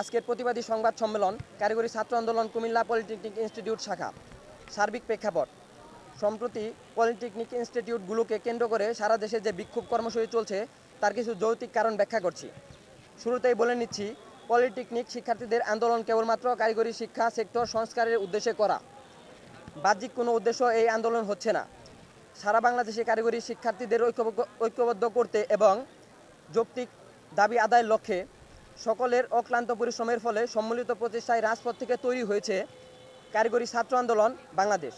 আজকের প্রতিবাদী সংবাদ সম্মেলন কারিগরি ছাত্র আন্দোলন কুমিল্লা পলিটেকনিক ইনস্টিটিউট শাখা। সার্বিক প্রেক্ষাপট। সম্প্রতি পলিটেকনিক ইনস্টিটিউটগুলোকে কেন্দ্র করে সারা দেশে যে বিক্ষোভ কর্মসূচি চলছে, তার কিছু যৌক্তিক কারণ ব্যাখ্যা করছি। শুরুতেই বলে নিচ্ছি, পলিটেকনিক শিক্ষার্থীদের আন্দোলন কেবলমাত্র কারিগরি শিক্ষা সেক্টর সংস্কারের উদ্দেশ্যে করা। বাহ্যিক কোনো উদ্দেশ্য এই আন্দোলন হচ্ছে না। সারা বাংলাদেশে কারিগরি শিক্ষার্থীদের ঐক্যবদ্ধ করতে এবং যৌক্তিক দাবি আদায়ের লক্ষ্যে সকলের অক্লান্ত পরিশ্রমের ফলে সম্মিলিত প্রচেষ্টায় রাজপথ থেকে তৈরি হয়েছে কারিগরি ছাত্র আন্দোলন বাংলাদেশ।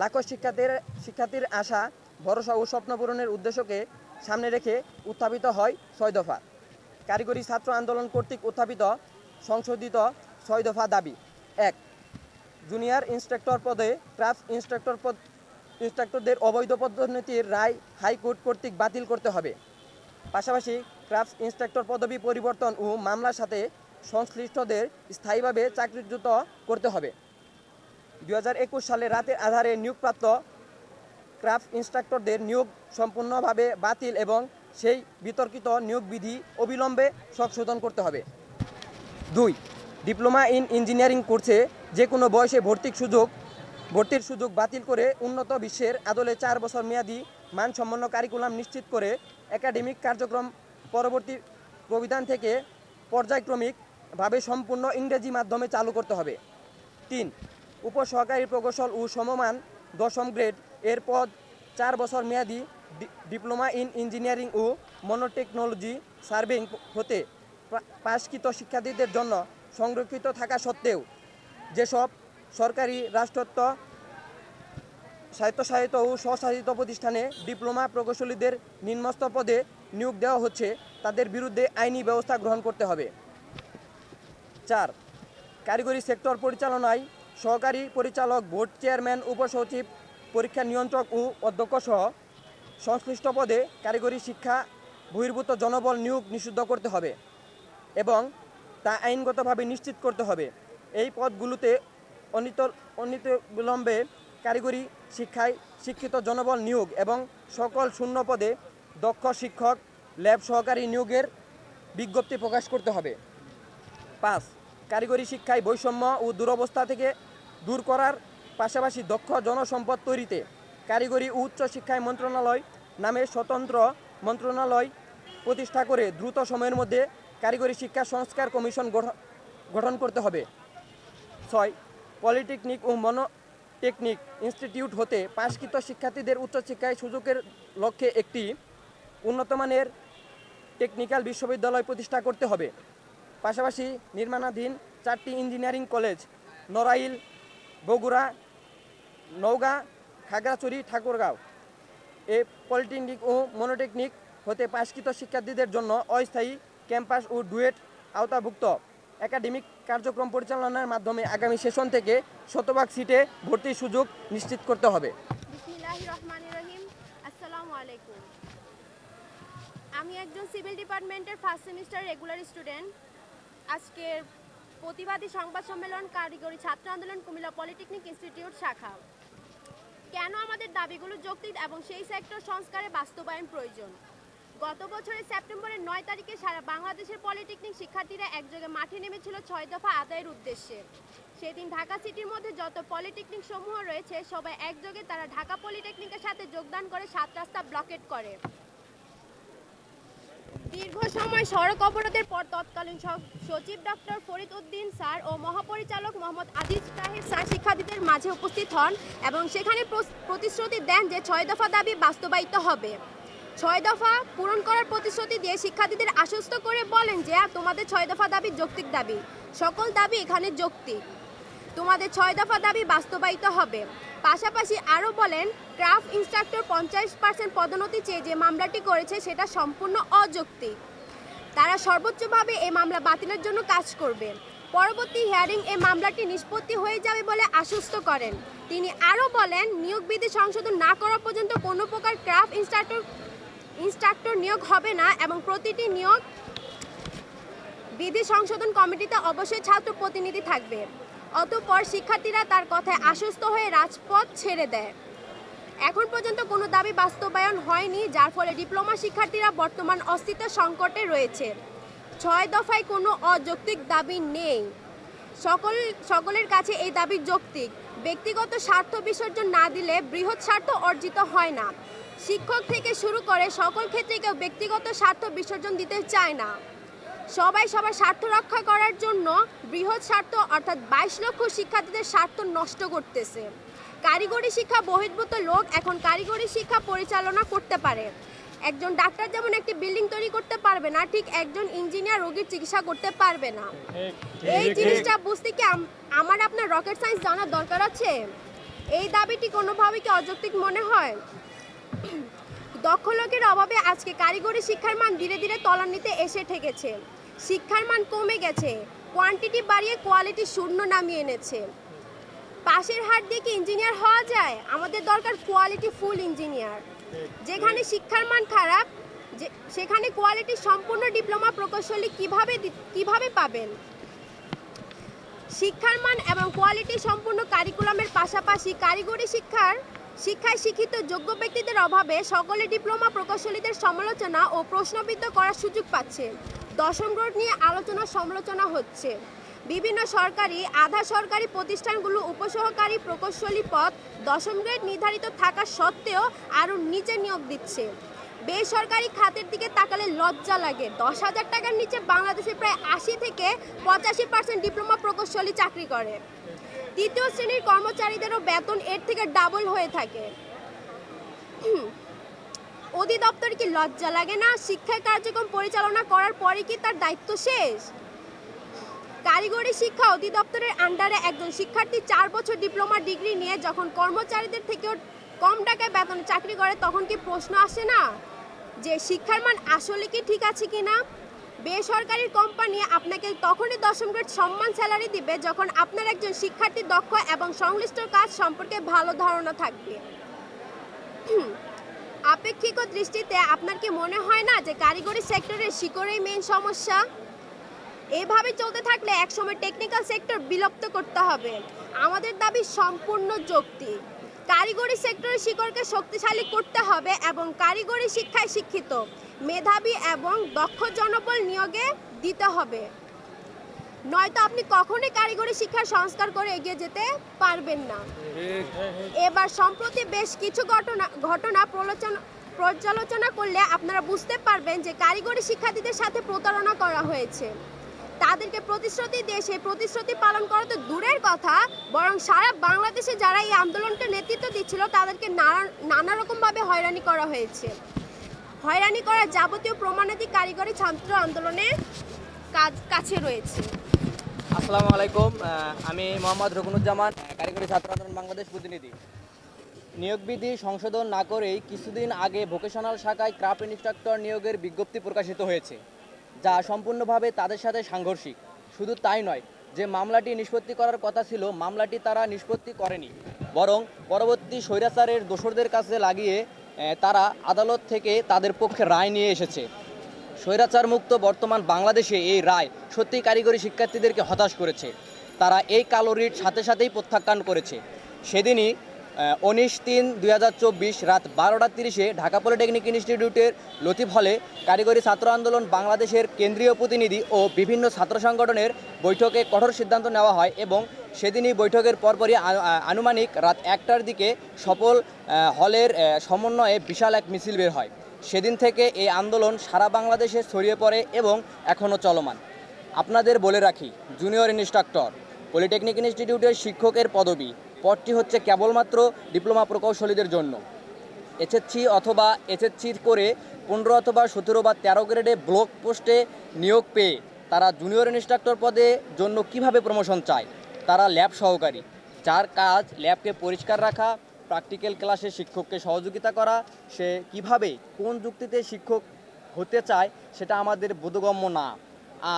লাখো শিক্ষার্থীর শিক্ষার্থীর আশা, ভরসা ও স্বপ্ন পূরণের উদ্দেশ্যকে সামনে রেখে উত্থাপিত হয় ছয় দফা। কারিগরি ছাত্র আন্দোলন কর্তৃক উত্থাপিত সংশোধিত ছয় দফা দাবি। এক, জুনিয়র ইন্সট্রাক্টর পদে ক্রাফট ইন্সট্রাক্টর পদ, ইন্সট্রাক্টরদের অবৈধ পদোন্নতির রায় হাইকোর্ট কর্তৃক বাতিল করতে হবে। পাশাপাশি ক্রাফট ইন্সট্রাক্টর পদবি পরিবর্তন ও মামলার সাথে সংশ্লিষ্টদের স্থায়ীভাবে চাকরিচ্যুত করতে হবে। দু হাজার একুশ সালে রাতের আধারে নিয়োগপ্রাপ্ত ক্রাফট ইন্সট্রাক্টরদের নিয়োগ সম্পূর্ণভাবে বাতিল এবং সেই বিতর্কিত নিয়োগ বিধি অবিলম্বে সংশোধন করতে হবে। দুই, ডিপ্লোমা ইন ইঞ্জিনিয়ারিং কোর্সে যে কোনো বয়সে ভর্তির সুযোগ ভর্তির সুযোগ বাতিল করে উন্নত বিশ্বের আদলে চার বছর মেয়াদি মানসম্পন্ন কারিকুলাম নিশ্চিত করে একাডেমিক কার্যক্রম পরবর্তী প্রবিধান থেকে পর্যায়ক্রমিকভাবে সম্পূর্ণ ইংরেজি মাধ্যমে চালু করতে হবে। তিন, উপসহকারী প্রকৌশল ও সমমান দশম গ্রেড এর পদ চার বছর মেয়াদি ডিপ্লোমা ইন ইঞ্জিনিয়ারিং ও মনোটেকনোলজি সার্ভিং হতে পাশকৃত শিক্ষার্থীদের জন্য সংরক্ষিত থাকা সত্ত্বেও যেসব সরকারি রাষ্ট্রত্ব স্বায়ত্তশাসিত ও স্বশাসিত প্রতিষ্ঠানে ডিপ্লোমা প্রকৌশলীদের নিম্নস্থ পদে নিয়োগ দেওয়া হচ্ছে, তাদের বিরুদ্ধে আইনি ব্যবস্থা গ্রহণ করতে হবে। চার, কারিগরি সেক্টর পরিচালনায় সহকারী পরিচালক, বোর্ড চেয়ারম্যান, উপসচিব, পরীক্ষা নিয়ন্ত্রক ও অধ্যক্ষ সহ সংশ্লিষ্ট পদে কারিগরি শিক্ষা বহির্ভূত জনবল নিয়োগ নিষিদ্ধ করতে হবে এবং তা আইনগতভাবে নিশ্চিত করতে হবে। এই পদগুলোতে অনিত অনিত বিলম্বে কারিগরি শিক্ষায় শিক্ষিত জনবল নিয়োগ এবং সকল শূন্য পদে দক্ষ শিক্ষক, ল্যাব সহকারী নিয়োগের বিজ্ঞপ্তি প্রকাশ করতে হবে। পাঁচ, কারিগরি শিক্ষায় বৈষম্য ও দুরবস্থা থেকে দূর করার পাশাপাশি দক্ষ জনসম্পদ তৈরিতে কারিগরি ও উচ্চ শিক্ষায় মন্ত্রণালয় নামে স্বতন্ত্র মন্ত্রণালয় প্রতিষ্ঠা করে দ্রুত সময়ের মধ্যে কারিগরি শিক্ষা সংস্কার কমিশন গঠন- করতে হবে। ছয়, পলিটেকনিক ও মনোটেকনিক ইনস্টিটিউট হতে পাশকৃত শিক্ষার্থীদের উচ্চশিক্ষায় সুযোগের লক্ষ্যে একটি উন্নতমানের টেকনিক্যাল বিশ্ববিদ্যালয় প্রতিষ্ঠা করতে হবে। পাশাপাশি নির্মাণাধীন চারটি ইঞ্জিনিয়ারিং কলেজ নড়াইল, বগুড়া, নওগাঁ, খাগড়াছড়ি, ঠাকুরগাঁও। এ পলিটেকনিক ও মনোটেকনিক হতে পাশকৃত শিক্ষার্থীদের জন্য অস্থায়ী ক্যাম্পাস ও ডুয়েট আওতাভুক্ত। একাডেমিক কার্যক্রম পরিচালনার মাধ্যমে আগামী সেশন থেকে শতভাগ সিটে ভর্তির সুযোগ নিশ্চিত করতে হবে। আসসালামু আলাইকুম। আমি একজন সিভিল ডিপার্টমেন্টের ফার্স্ট সেমিস্টার রেগুলার স্টুডেন্ট আজকের প্রতিবাদী সংবাদ সম্মেলন কারিগরি ছাত্র আন্দোলন কুমিল্লা পলিটেকনিক ইনস্টিটিউট শাখা। কেন আমাদের দাবিগুলো যৌক্তিক এবং সেই সেক্টর সংস্কারে বাস্তবায়ন প্রয়োজন? গত বছরের সেপ্টেম্বরের নয় তারিখে সারা বাংলাদেশের পলিটেকনিক শিক্ষার্থীরা একযোগে মাঠে নেমেছিল ছয় দফা আদায়ের উদ্দেশ্যে। সেদিন ঢাকা সিটির মধ্যে যত পলিটেকনিক সমূহ রয়েছে, সবাই একযোগে তারা ঢাকা পলিটেকনিকের সাথে যোগদান করে সাত রাস্তা ব্লকেট করে। দীর্ঘ সময় সড়ক অবরোধের পর তৎকালীন সচিব ডক্টর ফরিদ উদ্দিন স্যার ও মহাপরিচালক মোহাম্মদ আজিজ তাহির স্যার শিক্ষার্থীদের মাঝে উপস্থিত হন এবং সেখানে প্রতিশ্রুতি দেন যে ছয় দফা দাবি বাস্তবায়িত হবে। ছয় দফা পূরণ করার প্রতিশ্রুতি দিয়ে শিক্ষার্থীদের আশ্বস্ত করে বলেন যে তোমাদের ছয় দফা দাবি যৌক্তিক দাবি। সকল দাবি এখানে যৌক্তিক। তোমাদের ছয় দফা দাবি বাস্তবায়িত হবে। পাশাপাশি আরও বলেন, ক্রাফট ইনস্ট্রাক্টর পঞ্চাশ পার্সেন্ট পদোন্নতি চেয়ে যে মামলাটি করেছে সেটা সম্পূর্ণ অযৌক্তিক। তারা সর্বোচ্চভাবে এই মামলা বাতিলের জন্য কাজ করবে। পরবর্তী হিয়ারিং এই মামলাটি নিষ্পত্তি হয়ে যাবে বলে আশ্বস্ত করেন। তিনি আরও বলেন নিয়োগ বিধি সংশোধন না করা পর্যন্ত কোনো প্রকার ক্রাফট ইনস্ট্রাক্টর ইনস্ট্রাক্টর নিয়োগ হবে না এবং প্রতিটি নিয়োগ বিধি সংশোধন কমিটিতে অবশ্যই ছাত্র প্রতিনিধি থাকবে। অতঃপর শিক্ষার্থীরা তার কথায় আশ্বস্ত হয়ে রাজপথ ছেড়ে দেয়। এখন পর্যন্ত কোনো দাবি বাস্তবায়ন হয়নি, যার ফলে ডিপ্লোমা শিক্ষার্থীরা বর্তমান অস্তিত্ব সংকটে রয়েছে। ছয় দফায় কোনো অযৌক্তিক দাবি নেই। সকল, সকলের কাছে এই দাবি যৌক্তিক। ব্যক্তিগত স্বার্থ বিসর্জন না দিলে বৃহৎ স্বার্থ অর্জিত হয় না। শিক্ষক থেকে শুরু করে সকল ক্ষেত্রে কেউ ব্যক্তিগত স্বার্থ বিসর্জন দিতে চায় না। সবাই সবার স্বার্থ রক্ষা করার জন্য বৃহৎ স্বার্থ, অর্থাৎ বাইশ লক্ষ শিক্ষার্থীদের স্বার্থ নষ্ট করতেছে। কারিগরি শিক্ষা বহির্ভূত লোক এখন কারিগরি শিক্ষা পরিচালনা করতে পারে। একজন ডাক্তার যেমন একটি বিল্ডিং তৈরি করতে পারবে না, ঠিক একজন ইঞ্জিনিয়ার রোগীর চিকিৎসা করতে পারবে না। এই জিনিসটা বুঝতে কি আমার আপনার রকেট সায়েন্স জানার দরকার আছে? এই দাবিটি কোনোভাবে কি অযৌক্তিক মনে হয়? দক্ষ লোকের অভাবে আজকে কারিগরি শিক্ষার মান ধীরে ধীরে তলানিতে এসে ঠেকেছে। শিক্ষার মান কমে গেছে কোয়ান্টিটি বাড়িয়ে কোয়ালিটি শূন্য নামিয়ে এনেছে। পাশের হাট দিয়ে কি ইঞ্জিনিয়ার হওয়া যায়, আমাদের দরকার কোয়ালিটি ফুল ইঞ্জিনিয়ার যেখানে শিক্ষার মান খারাপ, যে, সেখানে কোয়ালিটি সম্পূর্ণ ডিপ্লোমা প্রকৌশলী কীভাবে কীভাবে পাবেন? শিক্ষার মান এবং কোয়ালিটি সম্পূর্ণ কারিকুলামের পাশাপাশি কারিগরি শিক্ষার শিক্ষায় শিক্ষিত যোগ্য ব্যক্তিদের অভাবে সকলে ডিপ্লোমা প্রকৌশলীদের সমালোচনা ও প্রশ্নবিদ্ধ করার সুযোগ পাচ্ছে। দশম গ্রেড নিয়ে আলোচনা সমালোচনা হচ্ছে। বিভিন্ন সরকারি, আধা সরকারি প্রতিষ্ঠানগুলো উপসহকারী প্রকৌশলী পদ দশম গ্রেড নির্ধারিত থাকা সত্ত্বেও আরও নিচে নিয়োগ দিচ্ছে। বেসরকারি খাতের দিকে তাকালে লজ্জা লাগে। দশ হাজার টাকার নিচে বাংলাদেশে প্রায় আশি থেকে পঁচাশি পার্সেন্ট ডিপ্লোমা প্রকৌশলী চাকরি করে। তৃতীয় শ্রেণির কর্মচারীদেরও বেতন এর থেকে ডাবল হয়ে থাকে। অধিদপ্তর কি লজ্জা লাগে না? শিক্ষা কার্যক্রম পরিচালনা করার পরে কি তার দায়িত্ব শেষ? কারিগরি শিক্ষা অধিদপ্তরের আন্ডারে একজন শিক্ষার্থী চার বছর ডিপ্লোমা ডিগ্রি নিয়ে যখন কর্মচারীদের থেকেও কম টাকায় বেতনে চাকরি করে, তখন কি প্রশ্ন আসে না যে শিক্ষার মান আসলে কি ঠিক আছে কি না বেসরকারি কোম্পানি আপনাকে তখনই দশম গ্রেড সম্মান স্যালারি দিবে যখন আপনার একজন শিক্ষার্থী দক্ষ এবং সংশ্লিষ্ট কাজ সম্পর্কে ভালো ধারণা থাকবে। আপেক্ষিক দৃষ্টিতে আপনার কি মনে হয় না যে কারিগরি সেক্টরের শিকড়েই মেইন সমস্যা? এভাবে চলতে থাকলে একসময় টেকনিক্যাল সেক্টর বিলুপ্ত করতে হবে। আমাদের দাবি সম্পূর্ণ যৌক্তিক। কারিগরি সেক্টরের শিকড়কে শক্তিশালী করতে হবে এবং কারিগরি শিক্ষায় শিক্ষিত, মেধাবী এবং দক্ষ জনবল নিয়োগে দিতে হবে। নয়তো আপনি কখনোই কারিগরি শিক্ষার সংস্কার করে এগিয়ে যেতে পারবেন না। এবার সম্প্রতি বেশ কিছু ঘটনা ঘটনা প্রলোচনা, পর্যালোচনা করলে আপনারা বুঝতে পারবেন যে কারিগরি শিক্ষার্থীদের সাথে প্রতারণা করা হয়েছে। তাদেরকে প্রতিশ্রুতি দিয়ে, সেই প্রতিশ্রুতি পালন করা তো দূরের কথা বরং সারা বাংলাদেশে যারা এই আন্দোলনটা নেতৃত্ব দিচ্ছিল, তাদেরকে নানা নানা রকমভাবে হয়রানি করা হয়েছে। হয়রানি করার যাবতীয় প্রমাণাদি কারিগরি ছাত্র আন্দোলনে কাজ, কাছে রয়েছে। আসসালামু আলাইকুম। আমি মোহাম্মদ রকুনুজ্জামান কারিগরি ছাত্র আন্দোলন বাংলাদেশ প্রতিনিধি। নিয়োগ বিধি সংশোধন না করেই কিছুদিন আগে ভোকেশনাল শাখায় ক্রাফট ইনস্ট্রাক্টর নিয়োগের বিজ্ঞপ্তি প্রকাশিত হয়েছে, যা সম্পূর্ণভাবে তাদের সাথে সাংঘর্ষিক। শুধু তাই নয় যে মামলাটি নিষ্পত্তি করার কথা ছিল, মামলাটি তারা নিষ্পত্তি করেনি। বরং পরবর্তী স্বৈরাচারের দোসরদের কাছে লাগিয়ে তারা আদালত থেকে তাদের পক্ষে রায় নিয়ে এসেছে। স্বৈরাচার মুক্ত বর্তমান বাংলাদেশে এই রায় সত্যি কারিগরি শিক্ষার্থীদেরকে হতাশ করেছে। তারা এই কালো রিট সাথে সাথেই প্রত্যাখ্যান করেছে। সেদিনই উনিশ তিন দুই হাজার চব্বিশ রাত বারোটা তিরিশে ঢাকা পলিটেকনিক ইনস্টিটিউটের লতিফ হলে কারিগরি ছাত্র আন্দোলন বাংলাদেশের কেন্দ্রীয় প্রতিনিধি ও বিভিন্ন ছাত্র সংগঠনের বৈঠকে কঠোর সিদ্ধান্ত নেওয়া হয় এবং সেদিনই বৈঠকের পরপরই আনুমানিক রাত একটার দিকে সফল হলের সমন্বয়ে বিশাল এক মিছিল বের হয়। সেদিন থেকে এই আন্দোলন সারা বাংলাদেশে ছড়িয়ে পড়ে এবং এখনও চলমান। আপনাদের বলে রাখি, জুনিয়র ইনস্ট্রাক্টর, পলিটেকনিক ইনস্টিটিউটের শিক্ষকের পদবি পদটি হচ্ছে কেবলমাত্র ডিপ্লোমা প্রকৌশলীদের জন্য। এসএসসি অথবা এসএসসি করে পনেরো অথবা সতেরো বা তেরো গ্রেডে ব্লক পোস্টে নিয়োগ পেয়ে তারা জুনিয়র ইনস্ট্রাক্টর পদে জন্য কীভাবে প্রমোশন চায়? তারা ল্যাব সহকারী, যার কাজ ল্যাবকে পরিষ্কার রাখা, প্র্যাকটিক্যাল ক্লাসে শিক্ষককে সহযোগিতা করা, সে কীভাবে কোন যুক্তিতে শিক্ষক হতে চায় সেটা আমাদের বোধগম্য না।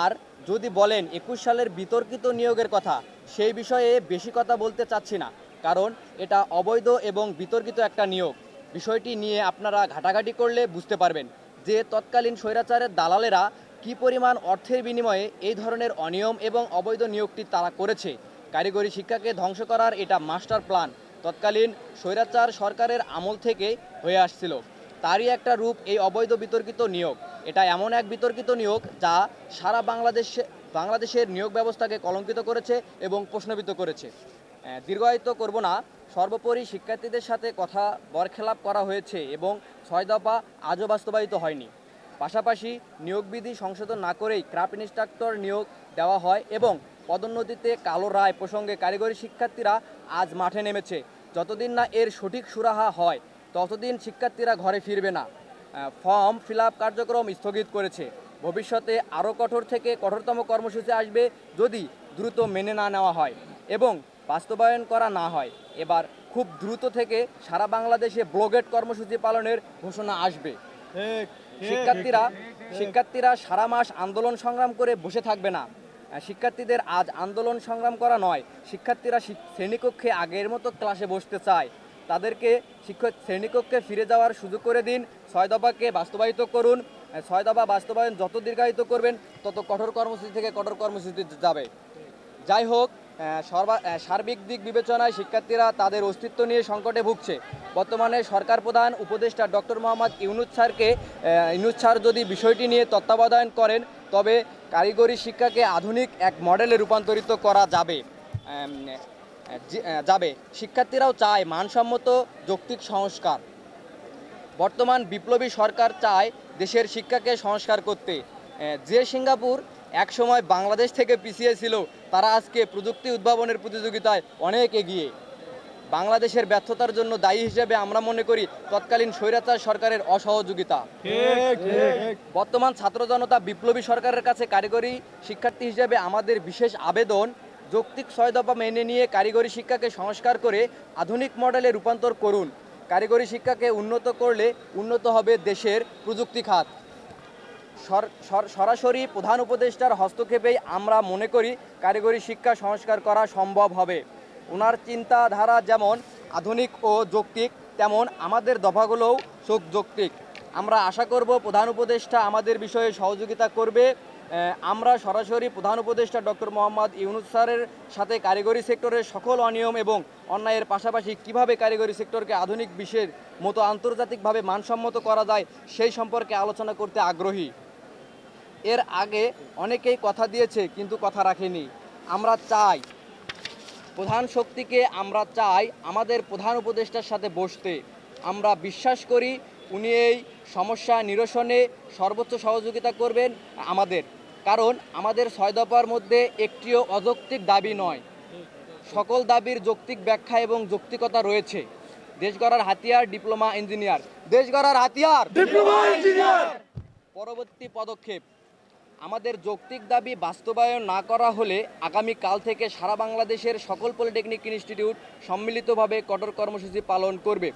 আর যদি বলেন একুশ সালের বিতর্কিত নিয়োগের কথা, সেই বিষয়ে বেশি কথা বলতে চাচ্ছি না, কারণ এটা অবৈধ এবং বিতর্কিত একটা নিয়োগ। বিষয়টি নিয়ে আপনারা ঘাটাঘাটি করলে বুঝতে পারবেন যে তৎকালীন স্বৈরাচারের দালালেরা কি পরিমাণ অর্থের বিনিময়ে এই ধরনের অনিয়ম এবং অবৈধ নিয়োগটি তারা করেছে। কারিগরি শিক্ষাকে ধ্বংস করার এটা মাস্টার প্ল্যান তৎকালীন স্বৈরাচার সরকারের আমল থেকে হয়ে আসছিল। তারই একটা রূপ এই অবৈধ বিতর্কিত নিয়োগ। এটা এমন এক বিতর্কিত নিয়োগ যা সারা বাংলাদেশে বাংলাদেশের নিয়োগ ব্যবস্থাকে কলঙ্কিত করেছে এবং প্রশ্নবিদ্ধ করেছে। দীর্ঘায়িত করব না, সর্বোপরি শিক্ষার্থীদের সাথে কথা বরখেলাপ করা হয়েছে এবং ছয় দফা আজও বাস্তবায়িত হয়নি। পাশাপাশি নিয়োগ বিধি সংশোধন না করেই ক্রাফট ইনস্ট্রাক্টর নিয়োগ দেওয়া হয় এবং পদোন্নতিতে কালো রায় প্রসঙ্গে কারিগরি শিক্ষার্থীরা আজ মাঠে নেমেছে। যতদিন না এর সঠিক সুরাহা হয়, ততদিন শিক্ষার্থীরা ঘরে ফিরবে না। ফর্ম ফিল আপ কার্যক্রম স্থগিত করেছে। ভবিষ্যতে আরও কঠোর থেকে কঠোরতম কর্মসূচি আসবে যদি দ্রুত মেনে না নেওয়া হয় এবং বাস্তবায়ন করা না হয়। এবার খুব দ্রুত থেকে সারা বাংলাদেশে ব্লগেট কর্মসূচি পালনের ঘোষণা আসবে। শিক্ষার্থীরা শিক্ষার্থীরা সারা মাস আন্দোলন সংগ্রাম করে বসে থাকবে না। শিক্ষার্থীদের আজ আন্দোলন সংগ্রাম করা নয় শিক্ষার্থীরা শ্রেণীকক্ষে আগের মতো ক্লাসে বসতে চায়। তাদেরকে শিক্ষক শ্রেণীকক্ষে ফিরে যাওয়ার সুযোগ করে দিন। ছয় দফাকে বাস্তবায়িত করুন। ছয় দফা বাস্তবায়ন যত দীর্ঘায়িত করবেন তত কঠোর কর্মসূচি থেকে কঠোর কর্মসূচি যাবে। যাই হোক সর্বা সার্বিক দিক বিবেচনায় শিক্ষার্থীরা তাদের অস্তিত্ব নিয়ে সংকটে ভুগছে। বর্তমানে সরকার প্রধান উপদেষ্টা ডক্টর মোহাম্মদ ইউনুস স্যারকে আহ, ইউনুস স্যার যদি বিষয়টি নিয়ে তত্ত্বাবধান করেন তবে কারিগরি শিক্ষাকে আধুনিক এক মডেলে রূপান্তরিত করা যাবে। যাবে। শিক্ষার্থীরাও চায় মানসম্মত যৌক্তিক সংস্কার। বর্তমান বিপ্লবী সরকার চায় দেশের শিক্ষাকে সংস্কার করতে। যে সিঙ্গাপুর একসময় বাংলাদেশ থেকে পিছিয়ে ছিল তারা আজকে প্রযুক্তি উদ্ভাবনের প্রতিযোগিতায় অনেক এগিয়ে। বাংলাদেশের ব্যর্থতার জন্য দায়ী হিসেবে আমরা মনে করি তৎকালীন স্বৈরাচার সরকারের অসহযোগিতা। বর্তমান ছাত্র জনতা বিপ্লবী সরকারের কাছে কারিগরি শিক্ষার্থী হিসেবে আমাদের বিশেষ আবেদন যৌক্তিক ছয় দফা মেনে নিয়ে কারিগরি শিক্ষাকে সংস্কার করে আধুনিক মডেলে রূপান্তর করুন। কারিগরি শিক্ষাকে উন্নত করলে উন্নত হবে দেশের প্রযুক্তি খাত। সর- সর- সরাসরি প্রধান উপদেষ্টার হস্তক্ষেপেই আমরা মনে করি কারিগরি শিক্ষা সংস্কার করা সম্ভব হবে। ওনার চিন্তাধারা যেমন আধুনিক ও যৌক্তিক, তেমন আমাদের দফাগুলোও চোখ যৌক্তিক আমরা আশা করব প্রধান উপদেষ্টা আমাদের বিষয়ে সহযোগিতা করবে। আমরা সরাসরি প্রধান উপদেষ্টা ডক্টর মোহাম্মদ ইউনুস স্যারের সাথে কারিগরি সেক্টরের সকল অনিয়ম এবং অন্যায়ের পাশাপাশি কীভাবে কারিগরি সেক্টরকে আধুনিক বিশ্বের মতো আন্তর্জাতিকভাবে মানসম্মত করা যায় সেই সম্পর্কে আলোচনা করতে আগ্রহী। এর আগে অনেকেই কথা দিয়েছে, কিন্তু কথা রাখেনি। আমরা চাই, প্রধান শক্তিকে আমরা চাই আমাদের প্রধান উপদেষ্টার সাথে বসতে। আমরা বিশ্বাস করি উনি এই সমস্যা নিরসনে সর্বোচ্চ সহযোগিতা করবেন আমাদের। কারণ আমাদের ছয় দফার মধ্যে একটিও অযৌক্তিক দাবি নয়। সকল দাবির যৌক্তিক ব্যাখ্যা এবং যৌক্তিকতা রয়েছে। দেশ গড়ার হাতিয়ার ডিপ্লোমা ইঞ্জিনিয়ার। দেশ গড়ার হাতিয়ার! পরবর্তী পদক্ষেপ। আমাদের যৌক্তিক দাবি বাস্তবায়ন না করা হলে আগামী কাল থেকে সারা বাংলাদেশের সকল পলিটেকনিক ইনস্টিটিউট সম্মিলিতভাবে কঠোর কর্মসূচি পালন করবে।